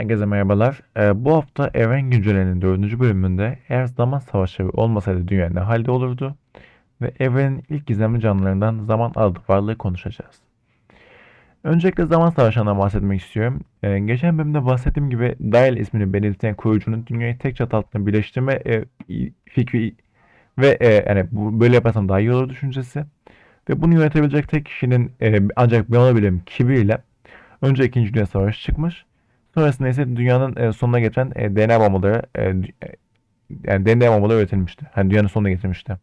Herkese merhabalar. Ee, bu hafta Evren Güncelle'nin 4. bölümünde eğer zaman savaşları olmasaydı dünya ne halde olurdu? Ve evrenin ilk gizemli canlılarından zaman adlı varlığı konuşacağız. Öncelikle zaman savaşından bahsetmek istiyorum. Ee, geçen bölümde bahsettiğim gibi Dial ismini belirten kurucunun dünyayı tek çatı altında birleştirme e, fikri ve e, yani bu, böyle yaparsam daha iyi olur düşüncesi. Ve bunu yönetebilecek tek kişinin e, ancak bir olabilem kibiriyle önce 2. Dünya Savaşı çıkmış. Sonrasında ise dünyanın e, sonuna getiren e, DNA bombaları e, yani DNA bombaları üretilmişti. Hani dünyanın sonuna getirmişti.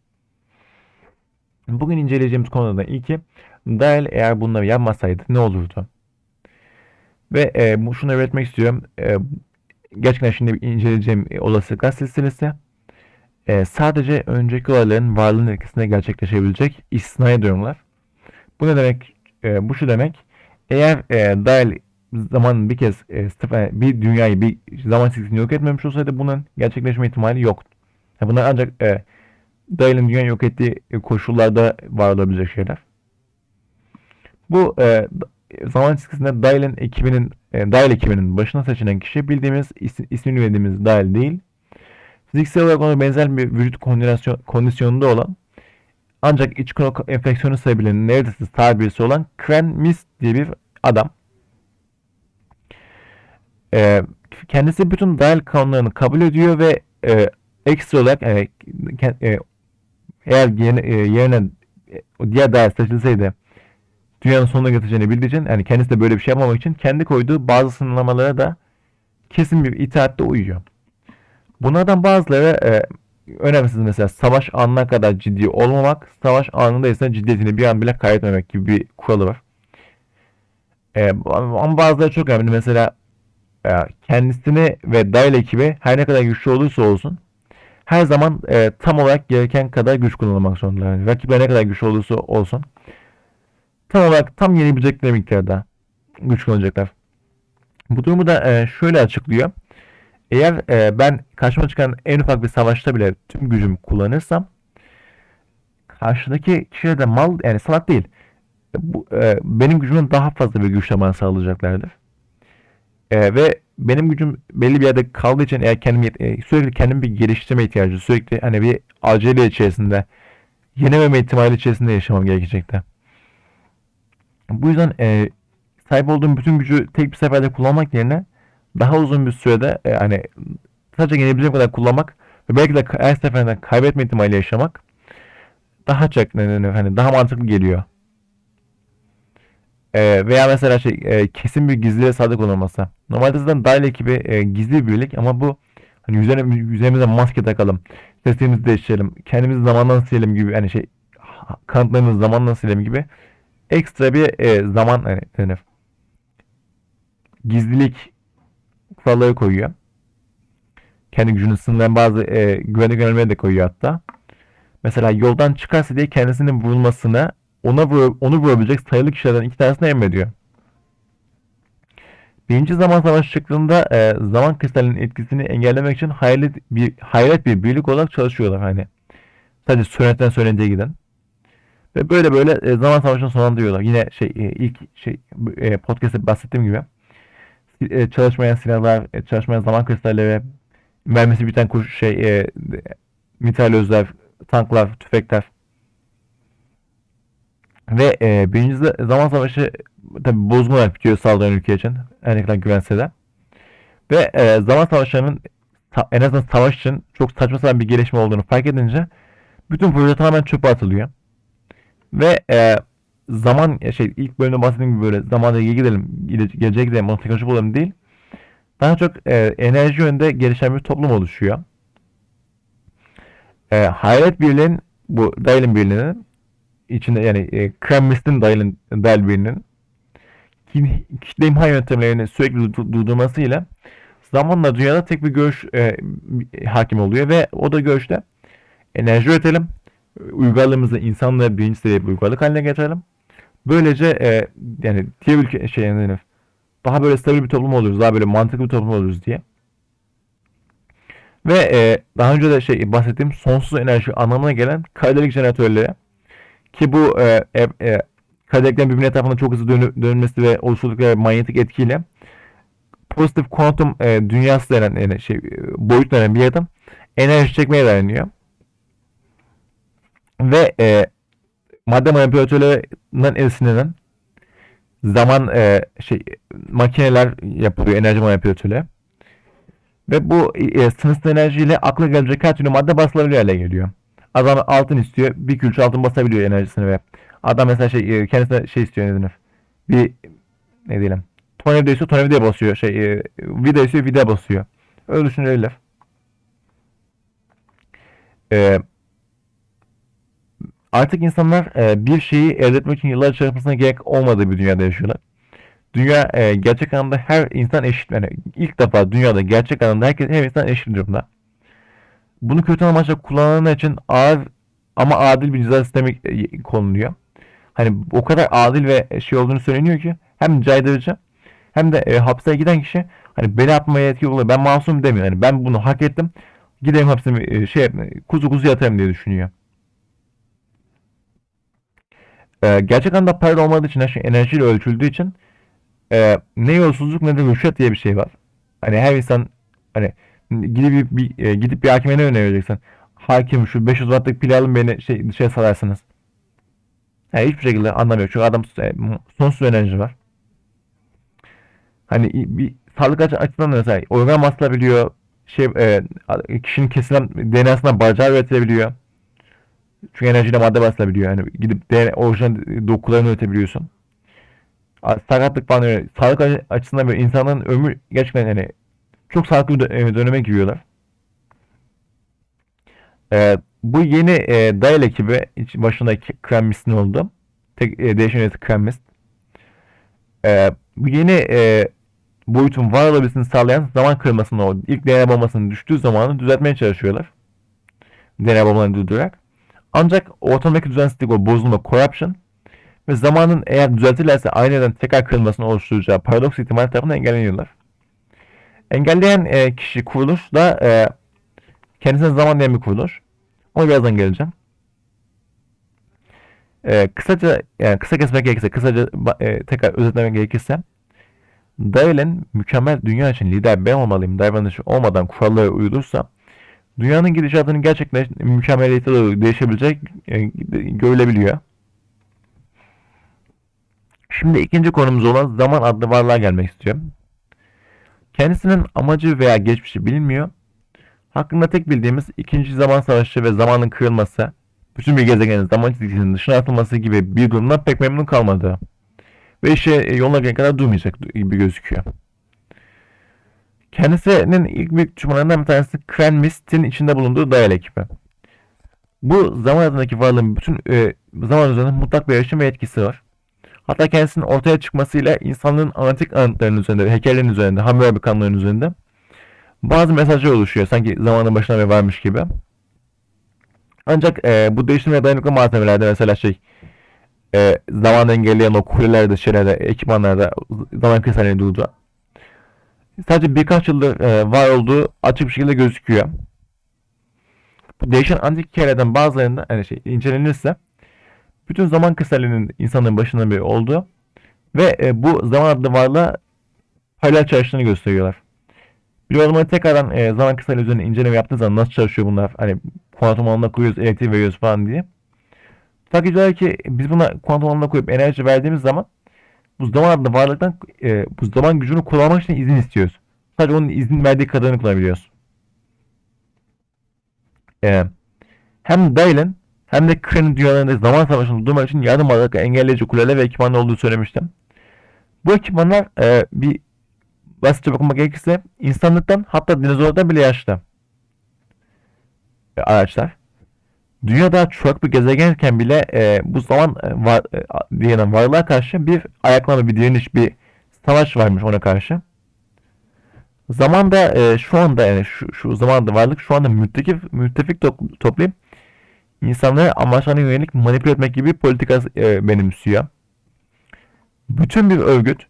Bugün inceleyeceğimiz konulardan ilki Dial eğer bunları yapmasaydı ne olurdu? Ve e, bu şunu öğretmek istiyorum. E, gerçekten şimdi inceleyeceğim e, olasılıklar silsilesi e, sadece önceki olayların varlığının etkisinde gerçekleşebilecek istisnai durumlar. Bu ne demek? E, bu şu demek. Eğer e, Dial zaman bir kez e, sıfır, bir dünyayı bir zaman çizgisini yok etmemiş olsaydı bunun gerçekleşme ihtimali yoktu. Yani bunlar ancak e, Dial'in dünyayı yok ettiği koşullarda var olabilecek şeyler. Bu e, zaman çizgisinde Dial'in ekibinin e, Dial ekibinin başına seçilen kişi bildiğimiz is, ismini verdiğimiz Dial değil. Fiziksel olarak ona benzer bir vücut kondisyon, kondisyonunda olan ancak iç kanal enfeksiyonu sebebiyle neredeyse sağ birisi olan Kren Mist diye bir adam. E, kendisi bütün dahil kanunlarını kabul ediyor ve e, ekstra olarak e, e, eğer yerine, e, yerine e, diğer dahil seçilseydi dünyanın sonuna getireceğini bildiği için yani kendisi de böyle bir şey yapmamak için kendi koyduğu bazı sınırlamalara da kesin bir itaatte uyuyor. Bunlardan bazıları e, önemsiz mesela savaş anına kadar ciddi olmamak, savaş anında ise ciddiyetini bir an bile kaybetmemek gibi bir kuralı var. E, ama bazıları çok önemli. Mesela kendisini ve dahil ekibi her ne kadar güçlü olursa olsun her zaman e, tam olarak gereken kadar güç kullanmak zorundalar. Yani rakipler ne kadar güçlü olursa olsun tam olarak tam yenebilecekleri miktarda güç kullanacaklar. Bu durumu da e, şöyle açıklıyor. Eğer e, ben karşıma çıkan en ufak bir savaşta bile tüm gücümü kullanırsam karşıdaki kişiler de mal yani salak değil. Bu, e, benim gücümün daha fazla bir güçle sağlayacaklardır. E, ve benim gücüm belli bir yerde kaldığı için eğer kendimi e, sürekli kendimi bir geliştirme ihtiyacı sürekli hani bir acele içerisinde yenememe ihtimali içerisinde yaşamam gerekecekti. Bu yüzden e, sahip olduğum bütün gücü tek bir seferde kullanmak yerine daha uzun bir sürede e, hani sadece yenebileceğim kadar kullanmak ve belki de her seferinde kaybetme ihtimali yaşamak daha çok hani daha mantıklı geliyor. E, veya mesela şey e, kesin bir gizliye sadık olması. Normalde zaten dahil ekibi e, gizli bir birlik ama bu hani üzerine, üzerimize maske takalım. Sesimizi değiştirelim. Kendimizi zamandan silelim gibi hani şey kanıtlarımızı zamandan silelim gibi ekstra bir e, zaman hani, hani gizlilik kuralları koyuyor. Kendi gücünün sınırlayan bazı e, güvenlik önlemleri de koyuyor hatta. Mesela yoldan çıkarsa diye kendisinin vurulmasını ona vur, onu vurabilecek sayılı kişilerden iki tanesine emrediyor. Birinci zaman savaşı çıktığında e, zaman kristalinin etkisini engellemek için hayret bir hayret bir birlik olarak çalışıyorlar hani. Sadece söylenenden söylentiye giden. Ve böyle böyle e, zaman savaşını sonlandırıyorlar. Yine şey e, ilk şey e, podcast'te bahsettiğim gibi e, çalışmayan silahlar, e, çalışmayan zaman kristalleri, mermisi biten kuş şey e, mitralyözler, tanklar, tüfekler ve e, birinci zaman savaşı tabi olarak bitiyor saldıran ülke için. Her ne kadar güvense de. Ve e, zaman savaşlarının en azından savaş için çok saçma sapan bir gelişme olduğunu fark edince bütün proje tamamen çöpe atılıyor. Ve e, zaman şey ilk bölümde bahsettiğim gibi böyle zamanda iyi gidelim, geleceğe gidelim, onu teknoloji bulalım değil. Daha çok e, enerji yönünde gelişen bir toplum oluşuyor. E, Hayret Birliği'nin bu Dahil'in birliğinin içinde yani e, Kremlis'in Dahil'in Dahil birliğinin kitle imha yöntemlerini sürekli durdurmasıyla zamanla dünyada tek bir görüş e, hakim oluyor ve o da görüşte enerji üretelim, uygarlığımızı insanlığa birinci seviye bir uygarlık haline getirelim. Böylece e, yani diğer ülke şey yani daha böyle stabil bir toplum oluruz, daha böyle mantıklı bir toplum oluruz diye. Ve e, daha önce de şey bahsettiğim sonsuz enerji anlamına gelen kadelik jeneratörleri ki bu e, e, e, kadeliklerin birbirine etrafında çok hızlı dönü, dönmesi ve oluşturdukları manyetik etkiyle pozitif kuantum e, dünyası denen yani şey e, boyut denen bir yerden enerji çekmeye dayanıyor. Ve e, madde manipülatörlerinden esinlenen zaman e, şey makineler yapılıyor enerji manipülatörü. Ve bu e, sınırsız enerjiyle akla gelecek her türlü madde basılabilir hale geliyor. Adam altın istiyor. Bir külçe altın basabiliyor enerjisini ve adam mesela şey e, kendisine şey istiyor ne denir? Bir ne diyelim tornavida istiyor tornavida basıyor. Şey e, vida istiyor vida basıyor. Öyle düşünebilirler. E, artık insanlar e, bir şeyi elde etmek için yıllar çalışmasına gerek olmadığı bir dünyada yaşıyorlar. Dünya e, gerçek anlamda her insan eşit. Yani ilk defa dünyada gerçek anlamda herkes her insan eşit durumda. Bunu kötü amaçla kullananlar için ağır ama adil bir ceza sistemi e, konuluyor. Hani o kadar adil ve şey olduğunu söyleniyor ki hem caydırıcı hem de e, hapse giden kişi hani beni yapmaya yetki oluyor. Ben masum demiyor. Yani ben bunu hak ettim. Gideyim hapsimi e, şey kuzu kuzu yatarım diye düşünüyor. E, gerçek anlamda para olmadığı için her şey enerjiyle ölçüldüğü için e, ne yolsuzluk ne de rüşvet diye bir şey var. Hani her insan hani gidip bir, e, gidip bir hakime ne önereceksin? Hakim şu 500 wattlık pil alın beni şey dışarı salarsınız. Yani hiçbir şekilde anlamıyor. Çünkü adam e, sonsuz enerji var. Hani bir sağlık açısından da mesela organ basılabiliyor. Şey, e, kişinin kesilen DNA'sından bacağı üretilebiliyor. Çünkü enerjiyle madde basılabiliyor. Yani gidip DNA, orijinal dokularını üretebiliyorsun. Sakatlık falan öyle. Sağlık açısından böyle insanların ömrü gerçekten yani çok sağlıklı bir e, döneme giriyorlar. Ee, bu yeni e, Dial ekibi başındaki Kremist'in oldu. Tek e, değişen üyesi Kremist. Ee, bu yeni e, boyutun var olabilmesini sağlayan zaman kırmasını o ilk DNA bombasının düştüğü zamanı düzeltmeye çalışıyorlar. DNA bombalarını durdurarak. Ancak ortamdaki düzensizlik o bozulma, corruption ve zamanın eğer düzeltirlerse aynı tekrar kırılmasını oluşturacağı paradoks ihtimali tarafından engelleniyorlar. Engelleyen e, kişi kuruluş da e, kendisine zaman diyen bir kuruluş. Ona birazdan geleceğim. E, kısaca yani kısa kesmek gerekirse, kısaca e, tekrar özetlemek gerekirse Dale'in mükemmel dünya için lider ben olmalıyım davranışı olmadan kurallara uyulursa dünyanın gidişatının gerçekten mükemmeliyete doğru değişebilecek e, görülebiliyor. Şimdi ikinci konumuz olan zaman adlı varlığa gelmek istiyorum. Kendisinin amacı veya geçmişi bilinmiyor. Hakkında tek bildiğimiz ikinci zaman savaşı ve zamanın kırılması, bütün bir gezegenin zaman çizgisinin dışına atılması gibi bir durumdan pek memnun kalmadı. Ve işe yoluna gelene kadar durmayacak gibi gözüküyor. Kendisinin ilk büyük düşmanlarından bir tanesi Kren Mist'in içinde bulunduğu Dial ekibi. Bu zaman adındaki varlığın bütün e, zaman üzerinde mutlak bir erişim ve etkisi var. Hatta kendisinin ortaya çıkmasıyla insanlığın antik anıtlarının üzerinde, heykellerin üzerinde, Hammurabi kanlarının üzerinde bazı mesajlar oluşuyor. Sanki zamanın başına beri varmış gibi. Ancak e, bu değiştirmeye dayanıklı malzemelerde mesela şey e, zaman engelleyen o kulelerde, şeylerde, ekipmanlarda zaman kristalini durdu. Sadece birkaç yıldır e, var olduğu açık bir şekilde gözüküyor. Bu değişen antik hikayelerden bazılarında yani şey incelenirse bütün zaman kristalinin insanın başından beri olduğu ve e, bu zaman adlı varlığa paralel çalıştığını gösteriyorlar. Bir adamı tekrardan e, zaman kristali üzerine inceleme yaptığı zaman nasıl çalışıyor bunlar? Hani kuantum alanına koyuyoruz, elektrik veriyoruz falan diye. Ediyorlar ki biz buna kuantum alanına koyup enerji verdiğimiz zaman bu zaman adlı varlıktan e, bu zaman gücünü kullanmak için izin istiyoruz. Sadece onun izin verdiği kadarını kullanabiliyoruz. E, hem Dylan hem de Kren'in dünyalarında zaman savaşını durmak için yardım alarak engelleyici kuleler ve ekipmanlar olduğu söylemiştim. Bu ekipmanlar e, bir basitçe bakmak gerekirse insanlıktan hatta dinozorlardan bile yaşlı e, araçlar. Dünyada çok bir gezegenken bile e, bu zaman e, var, e, diyelim varlığa karşı bir ayaklama, bir direniş, bir savaş varmış ona karşı. Zamanda e, şu anda yani şu, şu zamanda varlık şu anda müttefik, müttefik top, toplayıp insanları amaçlarına yönelik manipüle etmek gibi politika e, benimsiyor. Bütün bir örgüt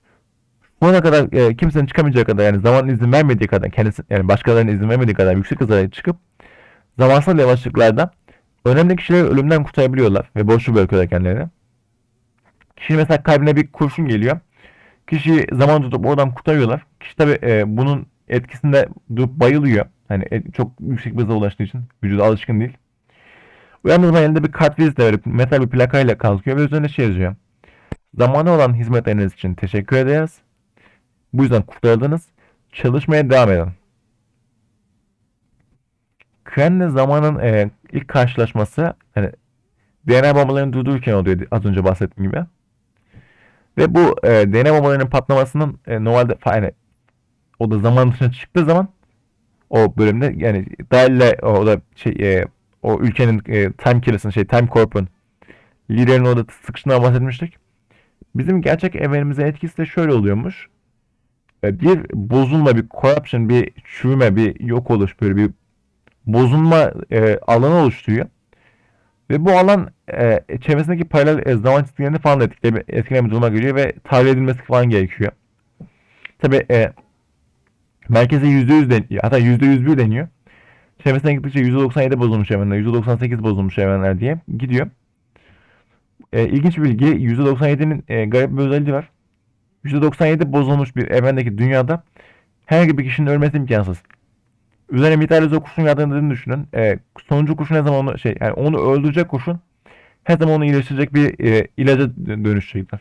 şu ana kadar e, kimsenin çıkamayacağı kadar yani zaman izin vermediği kadar kendisi yani başkalarının izin vermediği kadar yüksek hızlara çıkıp zamansal yavaşlıklarda önemli kişileri ölümden kurtarabiliyorlar ve boşluğu bırakıyorlar kendilerini. Kişi mesela kalbine bir kurşun geliyor. Kişiyi zaman tutup oradan kurtarıyorlar. Kişi tabi e, bunun etkisinde durup bayılıyor. Hani e, çok yüksek bir hıza ulaştığı için vücuda alışkın değil. Zaman elinde bir kart vizite verip metal bir plakayla kalkıyor ve üzerine şey yazıyor. Zamanı olan hizmetleriniz için teşekkür ederiz. Bu yüzden kurtarıldınız. Çalışmaya devam edin. Kren'le zamanın e, ilk karşılaşması hani DNA bombalarını durdururken oluyor az önce bahsettiğim gibi. Ve bu e, DNA bombalarının patlamasının e, normalde yani o da zaman dışına çıktığı zaman o bölümde yani Dahil'le o da şey e, o ülkenin e, Time Killers'ın şey Time Corp'un liderinin orada sıkıştığından bahsetmiştik. Bizim gerçek evrenimize etkisi de şöyle oluyormuş. E, bir bozulma, bir corruption, bir çürüme, bir yok oluş böyle bir bozulma e, alanı oluşturuyor. Ve bu alan e, çevresindeki paralel e, zaman çizgilerini falan da etkileme, etkileme duruma geliyor ve tahliye edilmesi falan gerekiyor. Tabi e, merkeze %100 deniyor. Hatta %101 deniyor. Çevresine gittikçe %97 bozulmuş evrenler, %98 bozulmuş evrenler diye gidiyor. E, ilginç bir bilgi. %97'nin e, garip bir özelliği var. %97 bozulmuş bir evrendeki dünyada herhangi bir kişinin ölmesi imkansız. Üzerine mitralize kurşun yağdığını düşünün. E, sonuncu kurşun ne zaman onu şey yani onu öldürecek kurşun her zaman onu iyileştirecek bir e, ilaca dönüşecekler.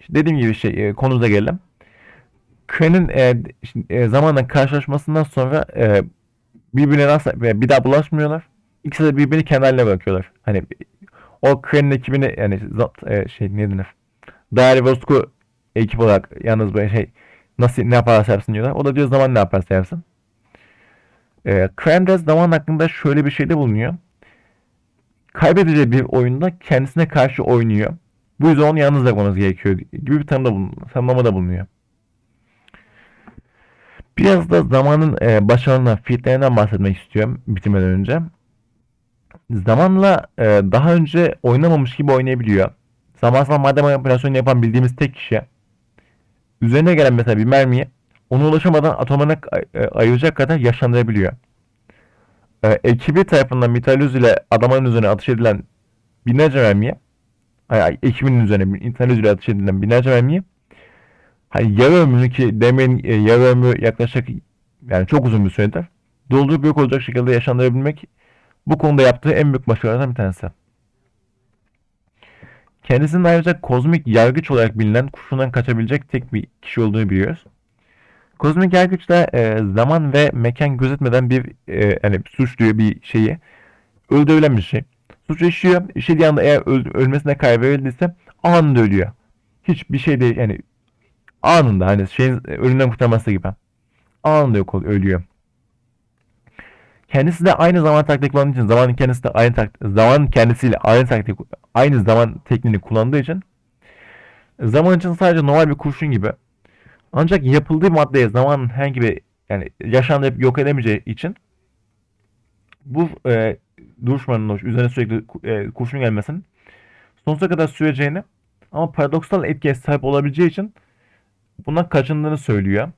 İşte dediğim gibi şey e, konumuza gelelim. Kren'in e, e, zamanla karşılaşmasından sonra e, birbirine nasıl ve bir daha bulaşmıyorlar. İkisi de birbirini kendi haline bırakıyorlar. Hani o Kren'in ekibini yani e, şey ne denir? Daire Vosku ekip olarak yalnız böyle şey nasıl ne yaparsa yapsın diyorlar. O da diyor zaman ne yaparsa yapsın. E, Kren zaman hakkında şöyle bir şeyde bulunuyor. Kaybedeceği bir oyunda kendisine karşı oynuyor. Bu yüzden onu yalnız bırakmamız gerekiyor gibi bir tanımda bulun, tanımlamada bulunuyor. Biraz da zamanın e, başarılarından, fiilitlerinden bahsetmek istiyorum bitirmeden önce. Zamanla e, daha önce oynamamış gibi oynayabiliyor. Zamansal madde manipülasyonu yapan bildiğimiz tek kişi. Üzerine gelen mesela bir mermiyi ona ulaşamadan atomuna e, ayıracak kadar yaşlandırabiliyor. E, ekibi tarafından mitralyoz ile adamın üzerine atış edilen binlerce mermiye ay, ekibinin üzerine mitralyoz ile atış edilen binlerce mermiye hani yarı ömrünü ki demin e, yarı ömrü yaklaşık yani çok uzun bir süredir doldurup yok olacak şekilde yaşandırabilmek bu konuda yaptığı en büyük başarılardan bir tanesi. Kendisinin ayrıca kozmik yargıç olarak bilinen kurşundan kaçabilecek tek bir kişi olduğunu biliyoruz. Kozmik yargıç da e, zaman ve mekan gözetmeden bir e, hani suçluyor bir şeyi öldürülen bir şey. Suç işliyor. İşlediği anda eğer öl, ölmesine karar verildiyse anında ölüyor. Hiçbir şey değil yani anında hani şeyin ölümden kurtarması gibi. Anında yok oluyor, ölüyor. Kendisi de aynı zaman taktik kullandığı için zamanın kendisi de aynı taktik zaman kendisiyle aynı taktik aynı zaman tekniğini kullandığı için zaman için sadece normal bir kurşun gibi ancak yapıldığı maddeye zamanın herhangi bir yani yaşanıp yok edemeyeceği için bu e, duruşmanın üzerine sürekli e, kurşun gelmesinin sonsuza kadar süreceğini ama paradoksal etkiye sahip olabileceği için buna kaçındığını söylüyor.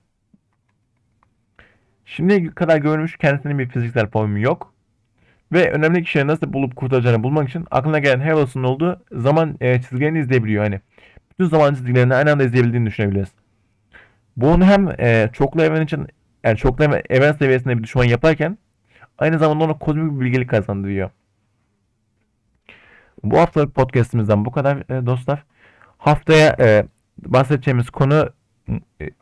Şimdiye kadar görmüş kendisinin bir fiziksel formu yok. Ve önemli kişileri nasıl bulup kurtaracağını bulmak için aklına gelen her olasılığın olduğu zaman e, çizgilerini izleyebiliyor. Hani bütün zaman çizgilerini aynı anda izleyebildiğini düşünebiliriz. Bu onu hem e, çoklu evren için yani çoklu evren seviyesinde bir düşman yaparken aynı zamanda ona kozmik bir bilgelik kazandırıyor. Bu haftalık podcastimizden bu kadar e, dostlar. Haftaya bahsedeceğimiz konu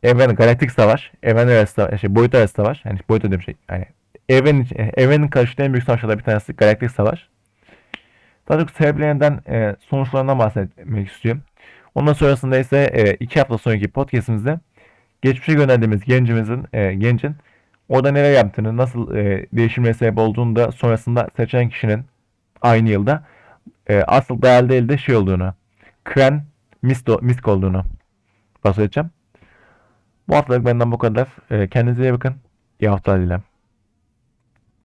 evren galaktik savaş, evren arası savaş, şey, boyut arası savaş. Yani boyut dediğim şey. Yani evrenin evrenin karşılayan en büyük savaşlardan bir tanesi galaktik savaş. Daha çok sebeplerinden e, sonuçlarından bahsetmek istiyorum. Ondan sonrasında ise e, iki hafta sonraki podcastimizde geçmişe gönderdiğimiz gencimizin, e, gencin orada neler yaptığını, nasıl e, değişimine sebep olduğunu da sonrasında seçen kişinin aynı yılda e, asıl değerli değil de şey olduğunu, Kren Misk olduğunu bahsedeceğim. Bu haftalık benden bu kadar. Kendinize iyi bakın. İyi haftalar dilerim.